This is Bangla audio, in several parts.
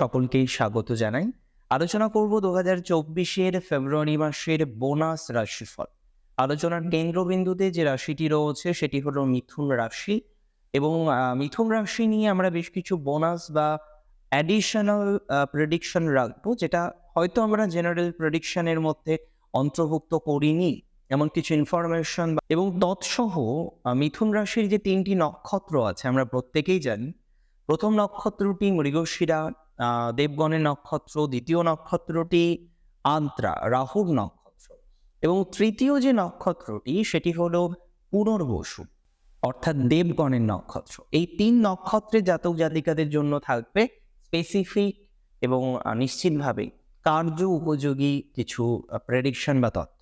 সকলকেই স্বাগত জানাই। আলোচনা করব দু হাজার চব্বিশের ফেব্রুয়ারি মাসের বোনাস রাশিফল। আলোচনার কেন্দ্রবিন্দুতে যে রাশিটি রয়েছে, সেটি হলো মিথুন রাশি এবং মিথুন রাশি নিয়ে আমরা বেশ কিছু বোনাস বা অ্যাডিশনাল প্রেডিকশন রাখব, যেটা হয়তো আমরা জেনারেল প্রেডিকশনের মধ্যে অন্তর্ভুক্ত করিনি। এমন কিছু ইনফরমেশন এবং তৎসহ মিথুন রাশির যে তিনটি নক্ষত্র আছে, আমরা প্রত্যেকেই জানি। প্রথম নক্ষত্রটি মৃগশিরা দেবগণের নক্ষত্র, দ্বিতীয় নক্ষত্রটি আন্ত্রা, রাহুর নক্ষত্র। এবং তৃতীয় যে নক্ষত্রটি, সেটি হলো পুনর্বসু, অর্থাৎ দেবগণের নক্ষত্র। এই তিন নক্ষত্রের জাতক জাতিকাদের জন্য থাকবে স্পেসিফিক এবং নিশ্চিতভাবে কার্য উপযোগী কিছু প্রেডিকশন বা তথ্য।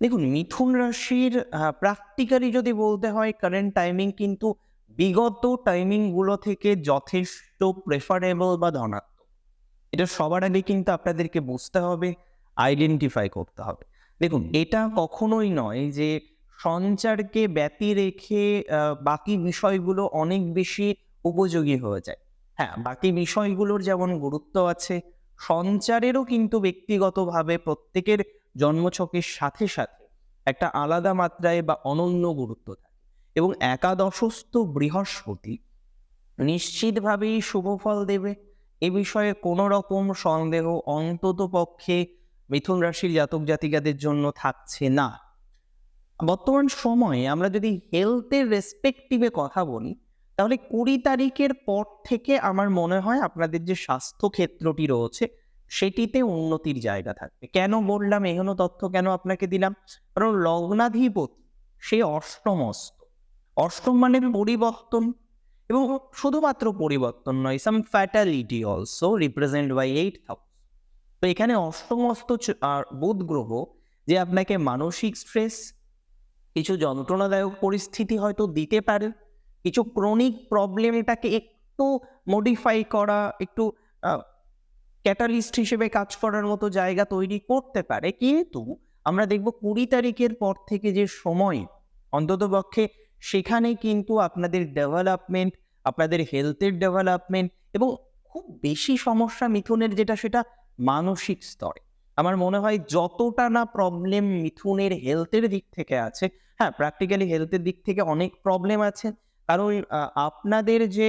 দেখুন, মিথুন রাশির প্র্যাকটিক্যালি যদি বলতে হয় কারেন্ট টাইমিং কিন্তু বিগত টাইমিংগুলো থেকে যথেষ্ট প্রেফারেবল বা ধনাত্মক। এটা সবার আগে কিন্তু আপনাদেরকে বুঝতে হবে আইডেন্টিফাই করতে হবে। দেখুন, এটা কখনোই নয় যে সঞ্চারকে ব্যতি রেখে বাকি বিষয়গুলো অনেক বেশি উপযোগী হয়ে যায়। হ্যাঁ বাকি বিষয়গুলোর যেমন গুরুত্ব আছে, সঞ্চারেরও কিন্তু ব্যক্তিগতভাবে প্রত্যেকের জন্মছকের সাথে সাথে একটা আলাদা মাত্রায় বা অনন্য গুরুত্ব থাকে। এবং একাদশস্থ বৃহস্পতি নিশ্চিতভাবেই শুভ ফল দেবে। এ বিষয়ে কোনো রকম সন্দেহ অন্তত পক্ষে মিথুন রাশির জাতক জাতিকাদের জন্য থাকছে না। বর্তমান সময়ে আমরা যদি হেলথের রেসপেক্টিভে কথা বলি, তাহলে কুড়ি তারিখের পর থেকে আমার মনে হয় আপনাদের যে স্বাস্থ্য ক্ষেত্রটি রয়েছে, সেটিতে উন্নতির জায়গা থাকবে। কেন বললাম এহেন তথ্য কেন আপনাকে দিলাম? কারণ লগ্নাধিপতি সে অষ্টমস্ত অষ্টম মানে পরিবর্তন এবং শুধুমাত্র পরিবর্তন নয় some fatality also represent by eight house তো এখানে অষ্টমস্ত আর বুধ গ্রহ যে আপনাকে মানসিক স্ট্রেস কিছু যন্ত্রণাদায়ক পরিস্থিতি হয়তো দিতে পারে, কিছু ক্রনিক প্রবলেম এটাকে একটু মডিফাই করা, একটু ক্যাটালিস্ট হিসেবে কাজ করার মতো জায়গা তৈরি করতে পারে, কিন্তু আমরা দেখব কুড়ি তারিখের পর থেকে যে সময় অন্ততপক্ষে সেখানে কিন্তু আপনাদের ডেভেলপমেন্ট আপনাদের হেলথের ডেভেলপমেন্ট এবং খুব বেশি সমস্যা মিথুনের যেটা সেটা মানসিক স্তরে। আমার মনে হয় যতটা না প্রবলেম মিথুনের হেলথের দিক থেকে আছে হ্যাঁ প্র্যাকটিক্যালি হেলথের দিক থেকে অনেক প্রবলেম আছে। কারণ আপনাদের যে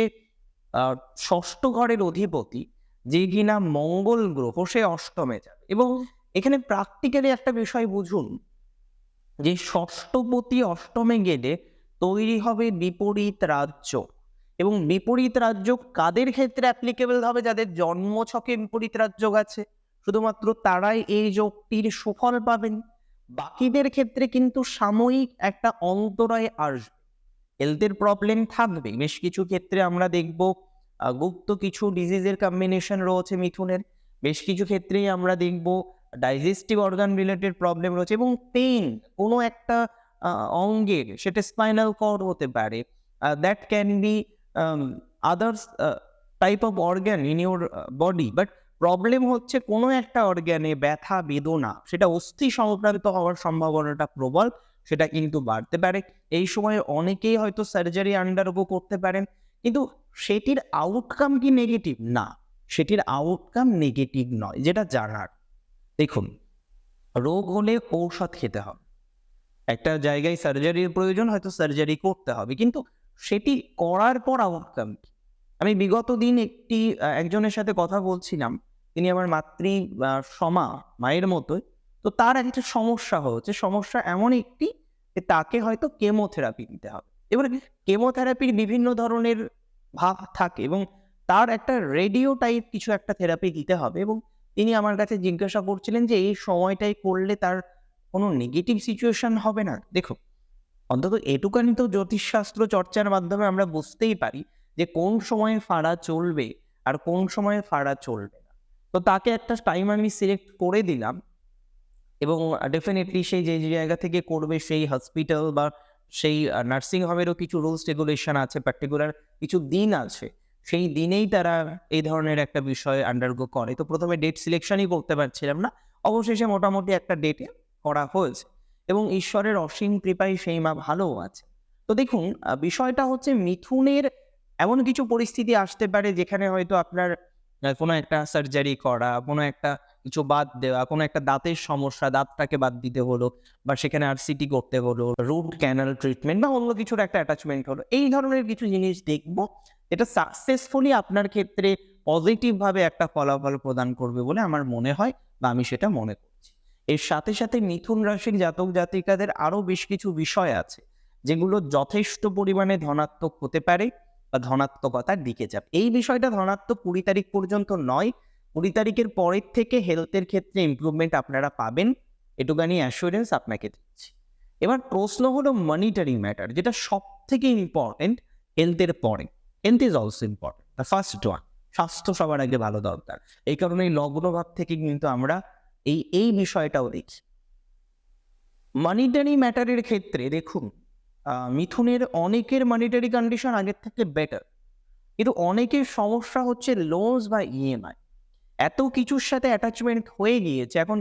ষষ্ঠ ঘরের অধিপতি, যে কিনা মঙ্গল গ্রহ, সে অষ্টমে যাবে এবং এখানে প্র্যাকটিক্যালি একটা বিষয় বুঝুন, যে ষষ্ঠপতি অষ্টমে গেলে তৈরি হবে বিপরীত রাজ্য। এবং বিপরীত রাজ্য কাদের ক্ষেত্রে অ্যাপ্লিকেবল হবে? যাদের জন্মছকে বিপরীত রাজ্য আছে শুধুমাত্র তারাই এই যোগটির সুফল পাবেন। বাকিদের ক্ষেত্রে কিন্তু সাময়িক একটা অন্তরায় আসবে। হেলথের প্রবলেম থাকবে। বেশ কিছু ক্ষেত্রে আমরা দেখব গুপ্ত কিছু ডিজিজের কম্বিনেশন রয়েছে মিথুনের বেশ কিছু ক্ষেত্রেই আমরা দেখব ডাইজেস্টিভ অর্গান রিলেটেড প্রবলেম রয়েছে এবং পেন কোনো একটা অঙ্গের, সেটা স্পাইনাল কর্ড হতে পারে। That can be others type of organ in your body but problem হচ্ছে কোনো একটা অর্গ্যানে ব্যথা, বেদনা, সেটা অস্থি সংক্রান্ত হওয়ার সম্ভাবনাটা প্রবল, সেটা কিন্তু বাড়তে পারে। এই সময় অনেকেই হয়তো সার্জারি আন্ডারগো করতে পারেন, কিন্তু সেটির আউটকাম কি নেগেটিভ না, সেটির আউটকাম নেগেটিভ নয়, যেটা জানার। দেখুন, রোগ হলে ঔষধ খেতে হবে। একটা জায়গায় সার্জারির প্রয়োজন, হয়তো সার্জারি করতে হবে। কিন্তু সেটি করার পর আউটকাম আমি বিগত দিন একটি একজনের সাথে কথা বলছিলাম। তিনি আমার মাতৃ সমা, মায়ের মতোই। তো তার একটা সমস্যা হচ্ছে সমস্যা এমন একটি তাকে হয়তো কেমোথেরাপি দিতে হবে। এবারে কেমোথেরাপির বিভিন্ন ধরনের ভাগ থাকে এবং তার একটা রেডিও টাইপ কিছু একটা থেরাপি দিতে হবে এবং তিনি আমার কাছে জিজ্ঞাসা করছিলেন যে এই সময়টাই করলে তার কোনো নেগেটিভ সিচুয়েশন হবে না। দেখো অন্তত এটুকানি তো জ্যোতিষশাস্ত্র চর্চার মাধ্যমে আমরা বুঝতেই পারি যে কোন সময়ে ফাড়া চলবে আর কোন সময়ে ফাড়া চলবে না। তো তাকে একটা টাইম আমি সিলেক্ট করে দিলাম এবং ডেফিনেটলি সেই যে জায়গা থেকে করবে সেই হসপিটাল বা সেই নার্সিং হোমেরও কিছু রুলস রেগুলেশন আছে পার্টিকুলার কিছু দিন আছে। সেই দিনেই তারা এই ধরনের একটা বিষয় আন্ডারগো করে। তো প্রথমে ডেট সিলেকশনই করতে পারছিলাম না। অবশেষে মোটামুটি একটা ডেটে করা হয়েছে এবং ঈশ্বরের অসীম কৃপায় সেই মা ভালোও আছে। তো দেখুন বিষয়টা হচ্ছে মিথুনের এমন কিছু পরিস্থিতি আসতে পারে যেখানে হয়তো আপনার কোনো একটা সার্জারি করা, কোনো একটা কিছু বাদ দেওয়া, কোনো একটা দাঁতের সমস্যা, দাঁতটাকে বাদ দিতে হলো বা সেখানে আর সিটি করতে হলো রুট ক্যানাল ট্রিটমেন্ট বা অন্য কিছুর একটা অ্যাটাচমেন্ট হলো, এই ধরনের কিছু জিনিস দেখব, এটা সাকসেসফুলি আপনার ক্ষেত্রে পজিটিভ ভাবে একটা ফলাফল প্রদান করবে বলে আমার মনে হয় বা আমি সেটা মনে করছি এর সাথে সাথে মিথুন রাশির জাতক জাতিকাদের আরও বেশ কিছু বিষয় আছে, যেগুলো যথেষ্ট পরিমাণে ধনাত্মক হতে পারে বা ধনাত্মকতার দিকে যাবে এই বিষয়টা ধনাত্মক কুড়ি তারিখ পর্যন্ত নয়, কুড়ি তারিখের পরের থেকে হেলথের ক্ষেত্রে ইমপ্রুভমেন্ট আপনারা পাবেন। এটুকানি অ্যাসুরেন্স আপনাকে দিচ্ছি। এবার প্রশ্ন হলো মনিটারি ম্যাটার যেটা সব থেকে ইম্পর্টেন্ট হেলথের পরে। Health is also important the first one স্বাস্থ্য সবার আগে ভালো দরকার। এই কারণে লগ্নভাব থেকে কিন্তু আমরা এই এই বিষয়টাও দেখি মানিটারি ম্যাটারের ক্ষেত্রে দেখুন মিথুনের অনেকের মানিটারি কন্ডিশন আগের থেকে বেটার কিন্তু অনেকের সমস্যা হচ্ছে লোনস বা ইএমআই এত কিছুর সাথে অ্যাটাচমেন্ট হয়ে গিয়েছে। এখন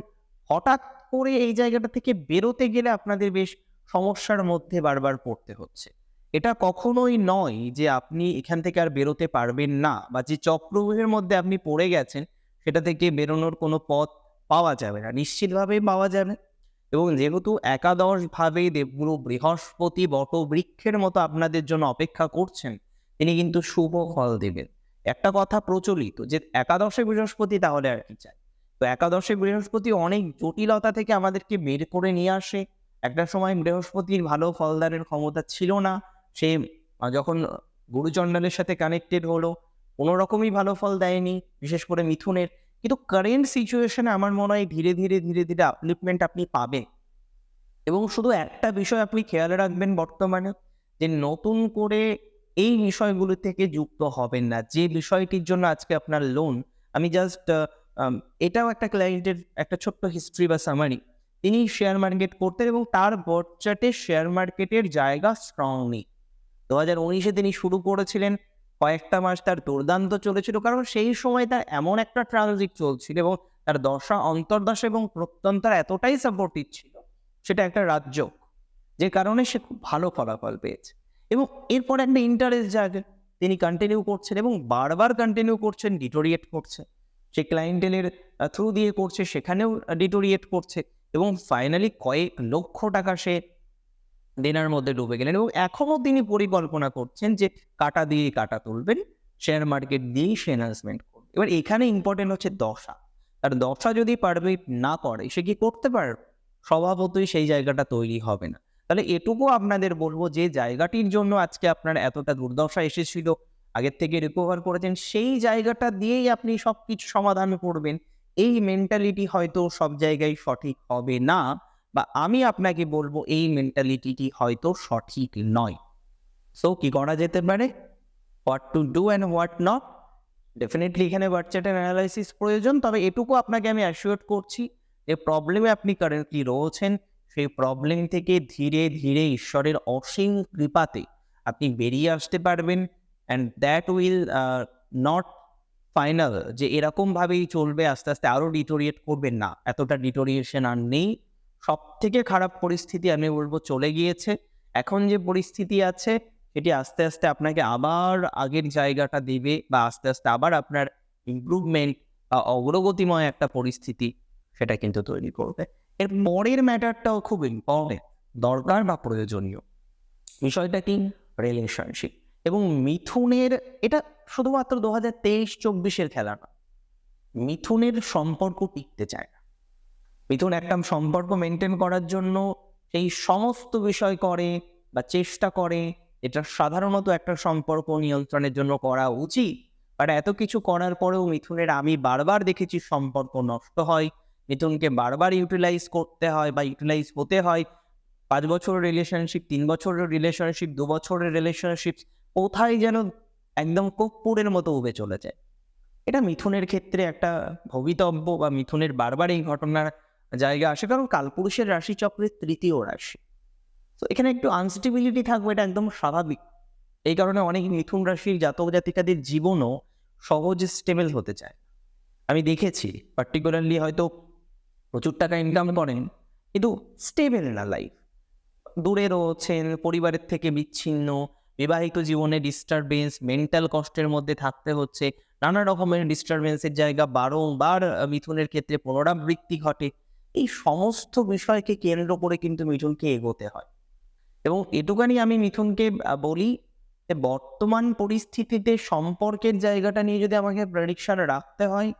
হঠাৎ করে এই জায়গাটা থেকে বেরোতে গেলে আপনাদের বেশ সমস্যার মধ্যে বারবার পড়তে হচ্ছে। এটা কখনোই নয় যে আপনি এখান থেকে আর বেরোতে পারবেন না বা যে চক্রব্যূহের মধ্যে আপনি পড়ে গেছেন, সেটা থেকে বেরোনোর কোনো পথ পাওয়া যাবে না, নিশ্চিতভাবেই পাওয়া যাবে। এবং যেহেতু একাদশ ভাবে দেবগুরু বৃহস্পতি বটবৃক্ষের মতো আপনাদের জন্য অপেক্ষা করছেন, তিনি কিন্তু শুভ ফল দেবেন। একটা কথা প্রচলিত যে একাদশে বৃহস্পতি তাহলে আর কি চাই? তো একাদশে বৃহস্পতি অনেক জটিলতা থেকে আমাদেরকে বের করে নিয়ে আসে। একটা সময় বৃহস্পতির ভালো ফলদারের ক্ষমতা ছিল না, সে যখন গুরুচণ্ডালের সাথে কানেক্টেড হলো কোনো রকমই ভালো ফল দেয়নি, বিশেষ করে মিথুনের। কিন্তু কারেন্ট সিচুয়েশনে আমার মনে হয় ধীরে ধীরে ধীরে ধীরে আপলিপমেন্ট আপনি পাবেন। এবং শুধু একটা বিষয় আপনি খেয়াল রাখবেন বর্তমানে, যে নতুন করে এই বিষয়গুলো থেকে যুক্ত হবেন না। যে বিষয়টির জন্য আজকে আপনার লোন আমি জাস্ট এটাও একটা ক্লায়েন্টের একটা ছোট্ট হিস্ট্রি বা সামারি তিনি শেয়ার মার্কেট করতেন এবং তার বটচাটে শেয়ার মার্কেটের জায়গা স্ট্রং নেই দু হাজার উনিশে তিনি শুরু করেছিলেন কয়েকটা মাস তার দুর্দান্ত চলেছিল, কারণ সেই সময় তার এমন একটা ট্রানজিট চলছিল এবং তার দশা অন্তর্দশা এবং প্রত্যন্তর এতটাই সাপোর্টিভ ছিল, সেটা একটা রাজ্য যে কারণে সে খুব ভালো ফলাফল পেয়েছে। এবং এরপর একটা ইন্টারেস্ট জাগে, তিনি কন্টিনিউ করছেন এবং বারবার কন্টিনিউ করছেন ডিটোরিয়েট করছে। সে ক্লায়েন্টেলের থ্রু দিয়ে করছে, সেখানেও ডিটোরিয়েট করছে এবং ফাইনালি কয়েক লক্ষ টাকা সে দেনার মধ্যে ডুবে গেলেন এবং এখনও তিনি পরিকল্পনা করছেন যে কাটা দিয়ে কাটা তুলবেন শেয়ার মার্কেট দিয়েই সে এনহান্সমেন্ট করবে। এবার এখানে ইম্পর্টেন্ট হচ্ছে দশা। আর দশা যদি পারবে না করে, সে কি করতে পারবে? স্বভাবতই সেই জায়গাটা তৈরি হবে না। তাহলে এটুকু আপনাদের বলব যে জায়গাটির জন্য আজকে আপনার এতটা দুর্দশা এসেছিল, আগের থেকে রিকভার করেছেন, সেই জায়গাটা দিয়েই আপনি সব কিছু সমাধান করবেন, এই মেন্টালিটি হয়তো সব জায়গায় সঠিক হবে না। বা আমি আপনাকে বলব এই মেন্টালিটিটি হয়তো সঠিক নয়। সো কি করা যেতে পারে? What to do and what not definitely এখানে বাচ্চাটার অ্যানালাইসিস প্রয়োজন, তবে এটুকু আপনাকে আমি অ্যাসিওর করছি যে প্রবলেমে আপনি কারেন্টলি রয়েছেন, সেই প্রবলেম থেকে ধীরে ধীরে ঈশ্বরের অসীম কৃপাতে আপনি বেরিয়ে আসতে পারবেন and that will not final যে এরকমভাবেই চলবে, আস্তে আস্তে আরও ডিটোরিয়েট করবেন না। এতটা ডিটোরিয়েশন আর নেই। সব থেকে খারাপ পরিস্থিতি আমি বলব চলে গিয়েছে। এখন যে পরিস্থিতি আছে, সেটি আস্তে আস্তে আপনাকে আবার আগের জায়গাটা দেবে বা আস্তে আস্তে আবার আপনার ইমপ্রুভমেন্ট বা অগ্রগতিময় একটা পরিস্থিতি সেটা কিন্তু তৈরি করবে। এর পরের ম্যাটারটাও খুব ইম্পর্টেন্ট দরকার বা প্রয়োজনীয়। বিষয়টা কি? রিলেশনশিপ এবং মিথুনের, এটা শুধুমাত্র দু হাজার তেইশ, চব্বিশের খেলা না, মিথুনের সম্পর্ক টিকতে চায় না। মিথুন, একটা সম্পর্ক মেনটেন করার জন্য সেই সমস্ত বিষয় করে বা চেষ্টা করে এটা সাধারণত একটা সম্পর্ক নিয়ন্ত্রণের জন্য করা উচিত। বাট এত কিছু করার পরেও মিথুনের আমি বারবার দেখেছি সম্পর্ক নষ্ট হয়। মিথুনকে বারবার ইউটিলাইজ করতে হয় বা ইউটিলাইজ হতে হয়। পাঁচ বছরের রিলেশনশিপ তিন বছরের রিলেশনশিপ দু বছরের রিলেশনশিপ কোথায় যেন একদম কর্পূরের মতো উবে চলে যায় এটা মিথুনের ক্ষেত্রে একটা ভবিতব্য বা মিথুনের বারবার এই ঘটনার জায়গা আসে, কারণ কালপুরুষের রাশিচক্রের তৃতীয় রাশি। তো এখানে একটু আনস্টেবিলিটি থাকবে, এটা একদম স্বাভাবিক। এই কারণে অনেক মিথুন রাশির জাতক জাতিকাদের জীবনও সহজ স্টেবল হতে চায়। আমি দেখেছি পার্টিকুলারলি হয়তো প্রচুর টাকা ইনকাম করেন, কিন্তু স্টেবেল না লাইফ দূরে রয়েছেন, পরিবারের থেকে বিচ্ছিন্ন, বিবাহিত জীবনে ডিস্টারবেন্স মেন্টাল কষ্টের মধ্যে থাকতে হচ্ছে, নানা রকমের ডিস্টারবেন্সের জায়গা বারংবার মিথুনের ক্ষেত্রে পুনরাবৃত্তি ঘটে। এই সমস্ত বিষয়কে কেন্দ্র করে কিন্তু মিথুনকে এগোতে হয়। এবং এটুকানি আমি মিথুনকে বলি বর্তমান পরিস্থিতিতে সম্পর্কের জায়গাটা নিয়ে যদি আমাকে প্রেডিকশন রাখতে হয়,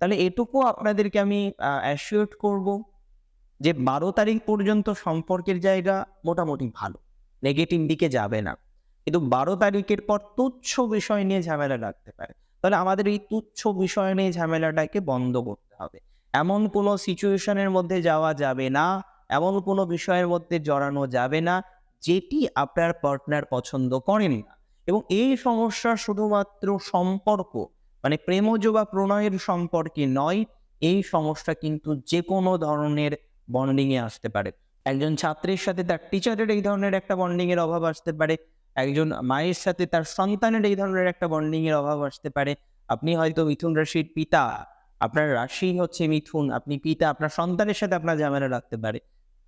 তাহলে এটুকু আপনাদেরকে আমি অ্যাসিওর করব যে বারো তারিখ পর্যন্ত সম্পর্কের জায়গা মোটামুটি ভালো নেগেটিভ দিকে যাবে না। কিন্তু বারো তারিখের পর তুচ্ছ বিষয় নিয়ে ঝামেলা রাখতে পারে। তাহলে আমাদের এই তুচ্ছ বিষয় নিয়ে ঝামেলাটাকে বন্ধ করতে হবে। এমন কোনো সিচুয়েশনের মধ্যে যাওয়া যাবে না, এমন কোনো বিষয়ের মধ্যে জড়ানো যাবে না, যেটি আপনার পার্টনার পছন্দ করেন না। এবং এই সমস্যা শুধুমাত্র সম্পর্ক মানে প্রেমজ বা প্রণয়ের সম্পর্কে নয়, এই সমস্যা কিন্তু যে কোনো ধরনের বন্ডিংয়ে আসতে পারে। একজন ছাত্রের সাথে তার টিচারের এই ধরনের একটা বন্ডিংয়ের অভাব আসতে পারে, একজন মায়ের সাথে তার সন্তানের এই ধরনের একটা বন্ডিংয়ের অভাব আসতে পারে। আপনি হয়তো মিথুন রাশির পিতা আপনার রাশি হচ্ছে মিথুন, আপনি পিতা, আপনার সন্তানের সাথে আপনার ঝামেলা রাখতে পারে।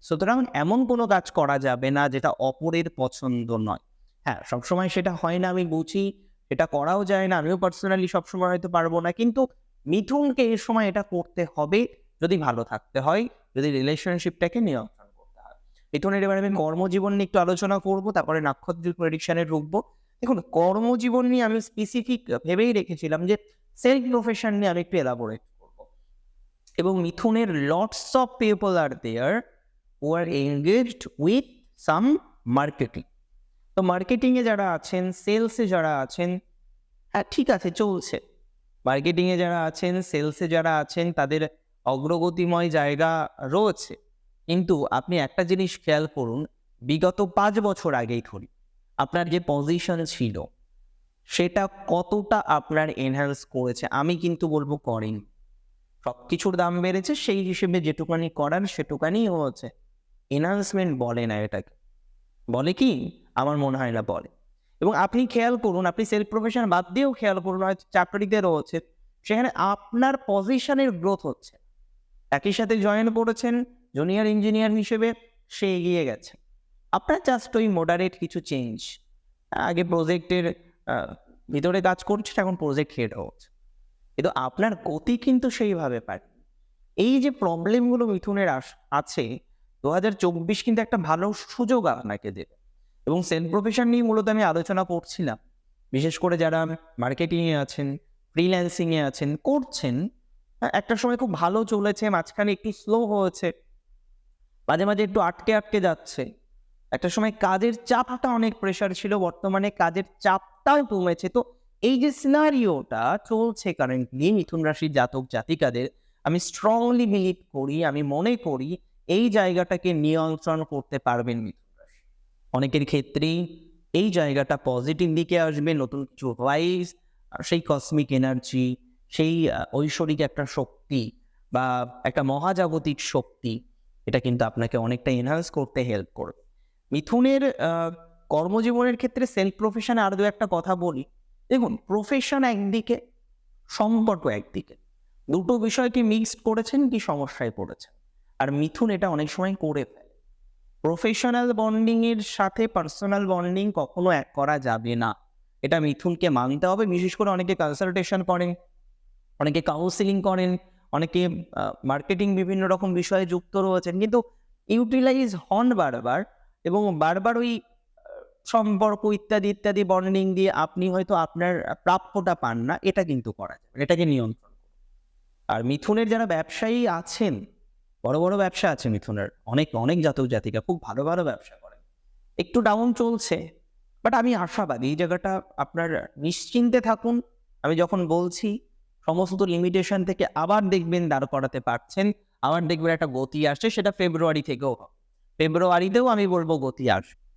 সুতরাং এমন কোনো কাজ করা যাবে না যেটা অপরের পছন্দ নয়। হ্যাঁ সবসময় সেটা হয় না, আমি বুঝি। এটা করাও যায় না, আমিও পার্সোনালি সবসময় হয়তো পারব না। কিন্তু মিথুনকে এই সময় এটা করতে হবে যদি ভালো থাকতে হয়, যদি রিলেশনশিপটাকে নিয়ন্ত্রণ করতে হয়। মিথুনের এবার আমি কর্মজীবন নিয়ে একটু আলোচনা করব, তারপরে নক্ষত্র প্রেডিকশনে ঢুকবো। দেখুন, কর্মজীবন নিয়ে আমি স্পেসিফিক ভেবেই রেখেছিলাম যে সেলফ প্রফেশন নিয়ে আমি একটু এলাবোরেট করব। এবং মিথুনের lots of people are there who are engaged with some marketing তো মার্কেটিংয়ে যারা আছেন সেলসে যারা আছেন হ্যাঁ ঠিক আছে, চলছে। মার্কেটিংয়ে যারা আছেন সেলসে যারা আছেন, তাদের অগ্রগতিময় জায়গা রয়েছে। কিন্তু আপনি একটা জিনিস খেয়াল করুন, বিগত পাঁচ বছর আগেই ধরি, আপনার যে পজিশন ছিল সেটা কতটা আপনার এনহ্যান্স করেছে? আমি কিন্তু বলব করেনি। সব কিছুর দাম বেড়েছে, সেই হিসেবে যেটুকানি করার সেটুকানি হয়েছে এনহান্সমেন্ট বলে না এটাকে। বলে কি? আমার মনে হয় না বলে। এবং আপনি খেয়াল করুন, আপনি সেলফ প্রফেশন বাদ দিয়েও খেয়াল করুন, হয়তো চাকরিতে রয়েছে, সেখানে আপনার পজিশনের গ্রোথ হচ্ছে। একই সাথে জয়েন করেছেন জুনিয়র ইঞ্জিনিয়ার হিসেবে সে এগিয়ে গেছে। আপনার জাস্ট ওই মোডারেট কিছু চেঞ্জ আগে প্রজেক্টের ভিতরে কাজ করছে এখন প্রজেক্ট হেড হচ্ছে। কিন্তু আপনার গতি কিন্তু সেইভাবে পারে এই যে প্রবলেমগুলো মিথুনের আস- আছে দু হাজার চব্বিশ কিন্তু একটা ভালো সুযোগ আপনাকে দেবে। এবং সেলফ প্রফেশন নিয়ে মূলত আমি আলোচনা করছিলাম। বিশেষ করে যারা মার্কেটিংয়ে আছেন ফ্রিল্যান্সিংয়ে আছেন করছেন হ্যাঁ, একটা সময় খুব ভালো চলেছে মাঝখানে একটু স্লো হয়েছে মাঝে মাঝে একটু আটকে আটকে যাচ্ছে। একটা সময় কাজের চাপটা অনেক প্রেশার ছিল, বর্তমানে কাজের চাপটাও কমেছে। তো এই যে সিনারিওটা চলছে কারেন্টলি মিথুন রাশির জাতক জাতিকাদের, আমি স্ট্রংলি বিলিভ করি, আমি মনে করি এই জায়গাটাকে নিয়ন্ত্রণ করতে পারবেন মিথুন রাশি। অনেকের ক্ষেত্রেই এই জায়গাটা পজিটিভ দিকে আসবে, নতুন কিছু ভাইস সেই কসমিক এনার্জি সেই ঐশ্বরিক একটা শক্তি বা একটা মহাজাগতিক শক্তি, এটা কিন্তু আপনাকে অনেকটা এনহান্স করতে হেল্প করবে। মিথুনের কর্মজীবনের ক্ষেত্রে সেলফ প্রফেশনে আর দু একটা কথা বলি। দেখুন প্রফেশন একদিকে সম্পর্ক একদিকে। দুটো বিষয়কে মিক্সড করেছেন কি সমস্যায় পড়েছেন? আর মিথুন এটা অনেক সময় করে ফেলে। প্রফেশনাল বন্ডিং এর সাথে পার্সোনাল বন্ডিং কখনো এক করা যাবে না। এটা মিথুনকে মানতে হবে, বিশেষ করে অনেকে কনসালটেশন করেন, অনেকে কাউন্সিলিং করেন, অনেকে মার্কেটিং বিভিন্ন রকম বিষয়ে যুক্ত রয়েছেন। কিন্তু ইউটিলাইজ হন বারবার এবং বারবার ওই সম্পর্ক ইত্যাদি ইত্যাদি বন্ডিং দিয়ে আপনি হয়তো আপনার প্রাপ্যটা পান না, এটা কিন্তু করা যাবে এটাকে নিয়ন্ত্রণ আর মিথুনের যারা ব্যবসায়ী আছেন, বড় বড় ব্যবসা আছে মিথুনের, অনেক অনেক জাতক জাতিকা খুব ভালো ভালো ব্যবসা করেন একটু ডাউন চলছে বাট আমি আশাবাদী এই জায়গাটা আপনার নিশ্চিন্তে থাকুন। আমি যখন বলছি, সমস্ত লিমিটেশন থেকে আবার দেখবেন দাঁড় করাতে পারছেন, আবার দেখবেন একটা গতি আসছে, সেটা ফেব্রুয়ারি থেকেও হবে। ফেব্রুয়ারিতেও আমি বলব গতি আসবে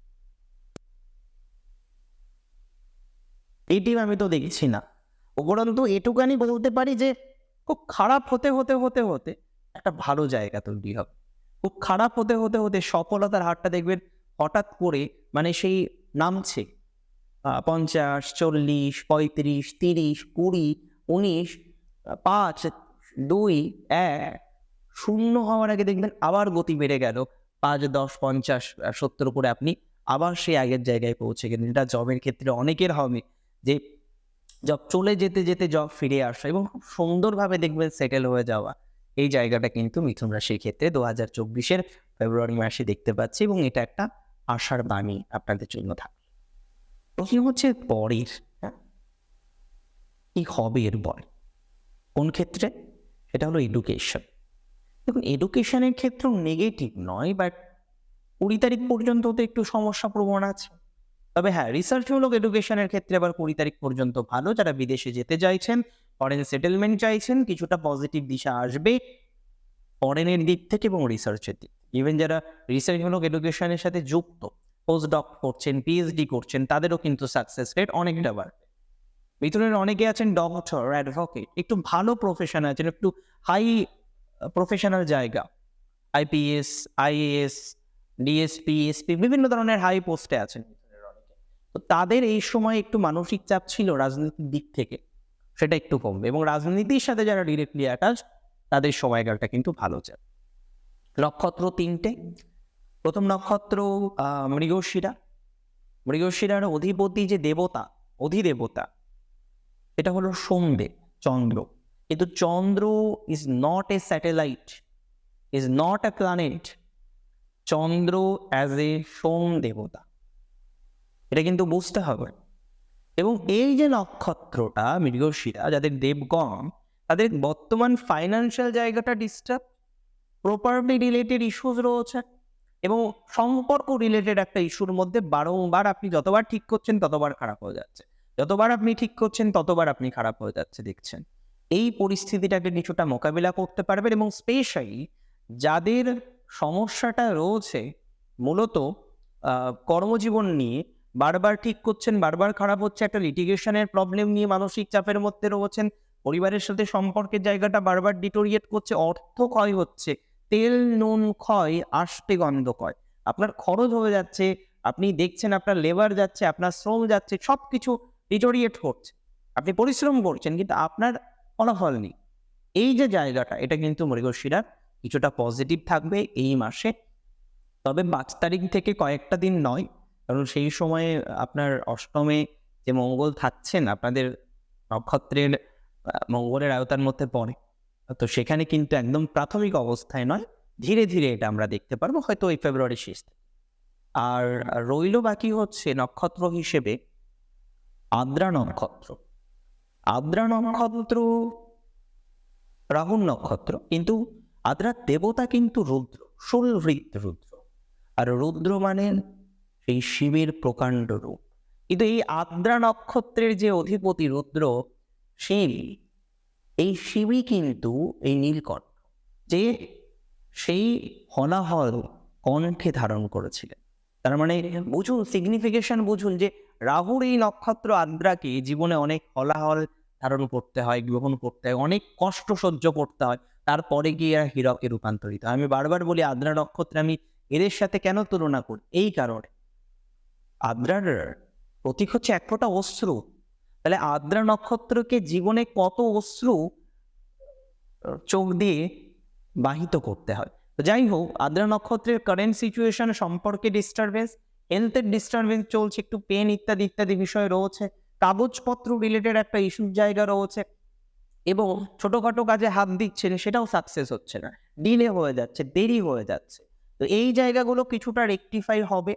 এই আমি তো দেখছি না। উপরন্তু এটুকানি বলতে পারি যে, খুব খারাপ হতে হতে হতে হতে একটা ভালো জায়গা তৈরি হবে। খুব খারাপ হতে হতে হতে সফলতার হারটা দেখবেন হঠাৎ করে মানে সেই নামছে। পঞ্চাশ, চল্লিশ, পঁয়ত্রিশ, তিরিশ, কুড়ি, উনিশ পাঁচ, দুই, এক, শূন্য হওয়ার আগে দেখবেন আবার গতি বেড়ে গেল। পাঁচ, দশ, পঞ্চাশ সত্তর করে আপনি আবার সেই আগের জায়গায় পৌঁছে গেলেন। এটা জবের ক্ষেত্রে অনেকের হবে যে জব চলে যেতে যেতে জব ফিরে আসা এবং খুব সুন্দরভাবে দেখবেন সেটেল হয়ে যাওয়া। এই জায়গাটা কিন্তু মিথুন রাশির ক্ষেত্রে দু হাজার চব্বিশের ফেব্রুয়ারি মাসে দেখতে পাচ্ছি এবং এটা একটা আশার বাণী আপনাদের জন্য থাকে প্রশ্ন হচ্ছে পরের হ্যাঁ? কি হবে এর পরে? কোন ক্ষেত্রে? সেটা হলো এডুকেশন দেখুন এডুকেশনের ক্ষেত্রেও নেগেটিভ নয় বাট কুড়ি তারিখ পর্যন্ত তো একটু সমস্যা প্রবণ আছে। তবে হ্যাঁ রিসার্চমূলক এডুকেশনের ক্ষেত্রে আবার কুড়ি তারিখ পর্যন্ত ভালো, যারা বিদেশে যেতে চাইছেন ফরেন সেটেলমেন্ট চাইছেন, কিছুটা পজিটিভ দিশা আসবে ফরেনের দিক থেকে এবং রিসার্চের দিক ইভেন যারা রিসার্চমূলক এডুকেশনের সাথে যুক্ত পোস্ট ডক করছেন পিএইচডি করছেন, তাদেরও কিন্তু সাকসেস রেট অনেকটা বাড়বে। মিথুনের অনেকে আছেন ডক্টর অ্যাডভোকেট একটু ভালো প্রফেশন আছেন, একটু হাই প্রফেশনাল জায়গা আইপিএস আইএএস ডিএসপি এসপি বিভিন্ন ধরনের হাই পোস্টে আছেন তো তাদের এই সময় একটু মানসিক চাপ ছিল রাজনীতির দিক থেকে, সেটা একটু কমবে এবং রাজনীতির সাথে যারা ডিরেক্টলি অ্যাটাচ তাদের সময়কালটা কিন্তু ভালো যায়। নক্ষত্র তিনটে, প্রথম নক্ষত্র মৃগশিরা। মৃগশিরার অধিপতি যে দেবতা, অধিদেবতা, এটা হলো সোমদেব চন্দ্র। কিন্তু Chandra is not a satellite is not a planet Chandra as a Som দেবতা। এটা কিন্তু বুঝতে হবে। এবং এই যে নক্ষত্রটা, মৃগশিরা, যাদের দেবগণ, তাদের বর্তমান ফাইন্যান্সিয়াল জায়গাটা ডিস্টার্ব প্রপার্টি রিলেটেড ইস্যুস রয়েছে এবং সম্পর্ক রিলেটেড একটা ইস্যুর মধ্যে বারংবার আপনি যতবার ঠিক করছেন, ততবার খারাপ হয়ে যাচ্ছে। যতবার আপনি ঠিক করছেন, ততবার আপনি খারাপ হয়ে যাচ্ছে, দেখছেন। এই পরিস্থিতিটাকে কিছুটা মোকাবিলা করতে পারবেন এবং স্পেশালি যাদের সমস্যাটা রয়েছে, মূলত কর্মজীবন নিয়ে বারবার ঠিক করছেন, বারবার খারাপ হচ্ছে, একটা লিটিগেশনের প্রবলেম নিয়ে মানসিক চাপের মধ্যে রয়েছেন, পরিবারের সাথে সম্পর্কের জায়গাটা বারবার ডিটোরিয়েট করছে, অর্থ ক্ষয় হচ্ছে, তেল, নুন ক্ষয়, আষ্টে গন্ধ ক্ষয়। আপনার খরচ হয়ে যাচ্ছে, আপনি দেখছেন আপনার লেবার যাচ্ছে, আপনার শ্রম যাচ্ছে সব কিছু ডিটোরিয়েট করছে আপনি পরিশ্রম করছেন, কিন্তু আপনার ফলাফল নেই। এই যে জায়গাটা, এটা কিন্তু মৃগশিরার কিছুটা পজিটিভ থাকবে এই মাসে। তবে পাঁচ তারিখ থেকে কয়েকটা দিন নয়, কারণ সেই সময়ে আপনার অষ্টমে যে মঙ্গল থাকছেন, আপনাদের নক্ষত্রের মঙ্গলের আয়তার মধ্যে পড়ে। তো সেখানে কিন্তু একদম প্রাথমিক অবস্থায় নয়, ধীরে ধীরে এটা আমরা দেখতে পারব, হয়তো এই ফেব্রুয়ারি শেষ আর রইল বাকি হচ্ছে নক্ষত্র হিসেবে আদ্রা নক্ষত্র। আদ্রা নক্ষত্র, রাহুল নক্ষত্র, কিন্তু আদ্রার দেবতা কিন্তু রুদ্র সুলভৃত রুদ্র। আর রুদ্র মানে সেই শিবের প্রকাণ্ড রূপ। কিন্তু এই আদ্রা নক্ষত্রের যে অধিপতি রুদ্র শিব এই শিবই কিন্তু এই নীলকণ্ঠ, যে সেই হলাহল কণ্ঠে ধারণ করেছিলেন। তার মানে বুঝুন সিগনিফিকেশন বুঝুন যে রাহুর এই নক্ষত্র আদ্রাকে জীবনে অনেক হলাহল ধারণ করতে হয়, গ্রহণ করতে হয়, অনেক কষ্ট সহ্য করতে হয়, তারপরে গিয়ে এরা হীরকে রূপান্তরিত। আমি বারবার বলি, আদ্রা নক্ষত্রে আমি এদের সাথে কেন তুলনা করি? এই কারণে। আদ্রার প্রতীক হচ্ছে এক ফোঁটা অশ্রু। তাহলে আদ্রা নক্ষত্রকে জীবনে কত অশ্রু চোখ দিয়ে বাহিত করতে হয়? যাই হোক, আদ্রা নক্ষত্রের কারেন্ট সিচুয়েশন সম্পর্কে ডিস্টারবেন্স হেলথের ডিস্টারবেন্স চলছে, একটু পেন ইত্যাদি ইত্যাদি বিষয় রয়েছে, কাগজপত্র রিলেটেড একটা ইস্যুর জায়গা রয়েছে এবং ছোটোখাটো কাজে হাত দিচ্ছেন সেটাও সাকসেস হচ্ছে না। ডিলে হয়ে যাচ্ছে, দেরি হয়ে যাচ্ছে। তো এই জায়গাগুলো কিছুটা রেকটিফাই হবে।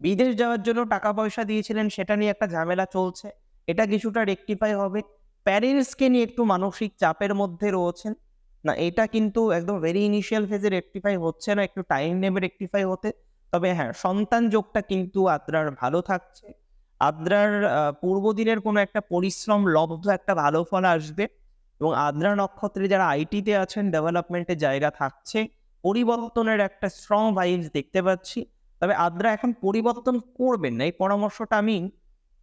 বিদেশ যাওয়ার জন্য টাকা পয়সা দিয়েছিলেন, সেটা নিয়ে একটা ঝামেলা চলছে। এটা কিছুটা রেকটিফাই হবে। প্যারেন্টসকে নিয়ে একটু মানসিক চাপের মধ্যে রয়েছেন। না, এটা কিন্তু একদম ভেরি ইনিশিয়াল ফেজে রেকটিফাই হচ্ছে না, একটু টাইম নেবে রেকটিফাই হতে। তবে হ্যাঁ সন্তান যোগটা কিন্তু আদ্রার ভালো থাকছে। আদ্রার পূর্বদিনের কোনো একটা পরিশ্রম, লব্ধ একটা ভালো ফল আসবে এবং আদ্রা নক্ষত্রে যারা আইটিতে আছেন ডেভেলপমেন্টের জায়গা থাকছে, পরিবর্তনের একটা স্ট্রং ভাইবস দেখতে পাচ্ছি। তবে আদ্রা এখন পরিবর্তন করবেন না, এই পরামর্শটা আমি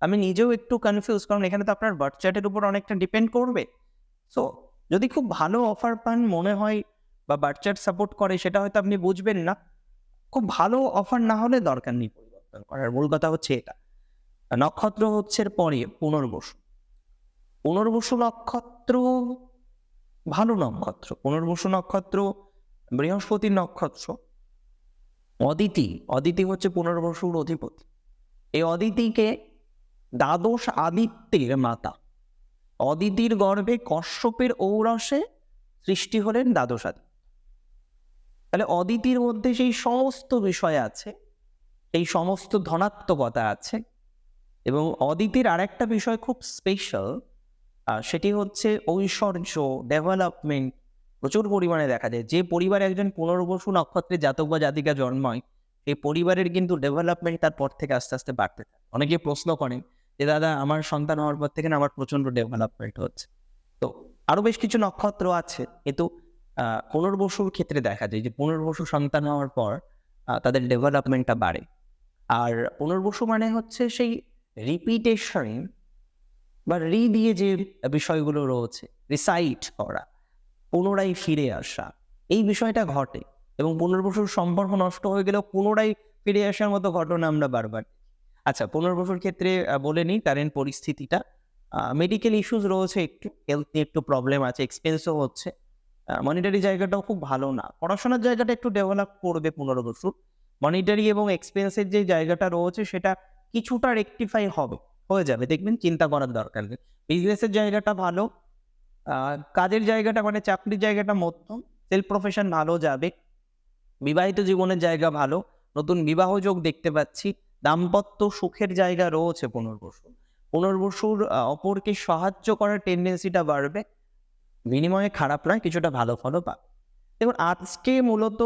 আমি নিজেও একটু কনফিউজ কারণ এখানে তো আপনার বার্থ উপর অনেকটা ডিপেন্ড করবে। সো যদি খুব ভালো অফার পান, মনে হয়, বা বার্থ সাপোর্ট করে, সেটা হয়তো আপনি বুঝবেন না। খুব ভালো অফার না হলে দরকার নেই পরিবর্তন করার। মূল কথা হচ্ছে এটা। নক্ষত্র হচ্ছে পরে পুনর্বসু। পুনর্বসু নক্ষত্র ভালো নক্ষত্র। পুনর্বসু নক্ষত্র বৃহস্পতির নক্ষত্র। অদিতি অদিতি হচ্ছে পুনর্বসুর অধিপতি। এই অদিতিকে দ্বাদশ আদিত্যের মাতা। অদিতির গর্ভে কশ্যপের ঔরসে সৃষ্টি হলেন দ্বাদশাদি তাহলে অদিতির মধ্যে সেই সমস্ত বিষয় আছে, এই সমস্ত ধনাত্মকতা আছে এবং অদিতির আরেকটা বিষয় খুব স্পেশাল সেটি হচ্ছে ঐশ্বর্য ডেভেলপমেন্ট প্রচুর পরিমাণে দেখা যায়। যে পরিবারে একজন পুনর্বসু নক্ষত্রে জাতক বা জাতিকা জন্মায় এই পরিবারের কিন্তু ডেভেলপমেন্ট তার পর থেকে আস্তে আস্তে বাড়তে থাকে। অনেকে প্রশ্ন করেন যে, দাদা, আমার সন্তান হওয়ার পর থেকে না আমার প্রচণ্ড ডেভেলপমেন্ট হচ্ছে? তো আরও বেশ কিছু নক্ষত্র আছে, কিন্তু পুনর্বসুর ক্ষেত্রে দেখা যায় যে পুনর্বসু সন্তান হওয়ার পর তাদের ডেভেলপমেন্টটা বাড়ে। আর পুনর্বসু মানে হচ্ছে সেই রিপিটেশন বা রি দিয়ে যে বিষয়গুলো রয়েছে রিসাইট করা, পুনরায় ফিরে আসা, এই বিষয়টা ঘটে। এবং পুনর্বসুর সম্পর্ক নষ্ট হয়ে গেলেও পুনরায় ফিরে আসার মতো ঘটনা আমরা বারবার আচ্ছা পুনর্বসুর ক্ষেত্রে বলে নিই কারেন্ট পরিস্থিতিটা মেডিকেল ইস্যুস রয়েছে, একটু হেলথ একটু প্রবলেম আছে এক্সপেন্সও হচ্ছে। মনিটারি জায়গাটাও খুব ভালো না। পড়াশোনার জায়গাটা একটু ডেভেলপ করবে পুনর্বসু মনিটারি এবং এক্সপেন্সের যে জায়গাটা রয়েছে, সেটা কিছুটা রেকটিফাই হবে, হয়ে যাবে। দেখবেন চিন্তা করার দরকার নেই। বিজনেসের জায়গাটা ভালো কাজের জায়গাটা মানে চাকরির জায়গাটা মধ্যম সেলফ প্রফেশন ভালো যাবে। বিবাহিত জীবনের জায়গা ভালো, নতুন বিবাহ যোগ দেখতে পাচ্ছি। দাম্পত্য সুখের জায়গা রয়েছে পুনর্বসু পুনর্বসুর অপরকে সাহায্য করার টেন্ডেন্সিটা বাড়বে। বিনিময়ে খারাপ নয়, কিছুটা ভালো ফলও পাবে। দেখুন, আজকে মূলত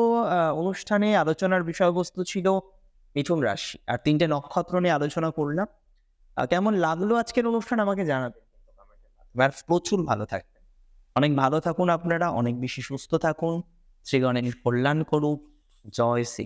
অনুষ্ঠানে আলোচনার বিষয়বস্তু ছিল মিথুন রাশি। আর তিনটে নক্ষত্র নিয়ে আলোচনা করলাম। কেমন লাগল আজকের অনুষ্ঠান আমাকে জানাবেন। প্রচুর ভালো থাকবেন। অনেক ভালো থাকুন আপনারা, অনেক বেশি সুস্থ থাকুন। শ্রী গণেশ কল্যাণ করুক। জয় শ্রী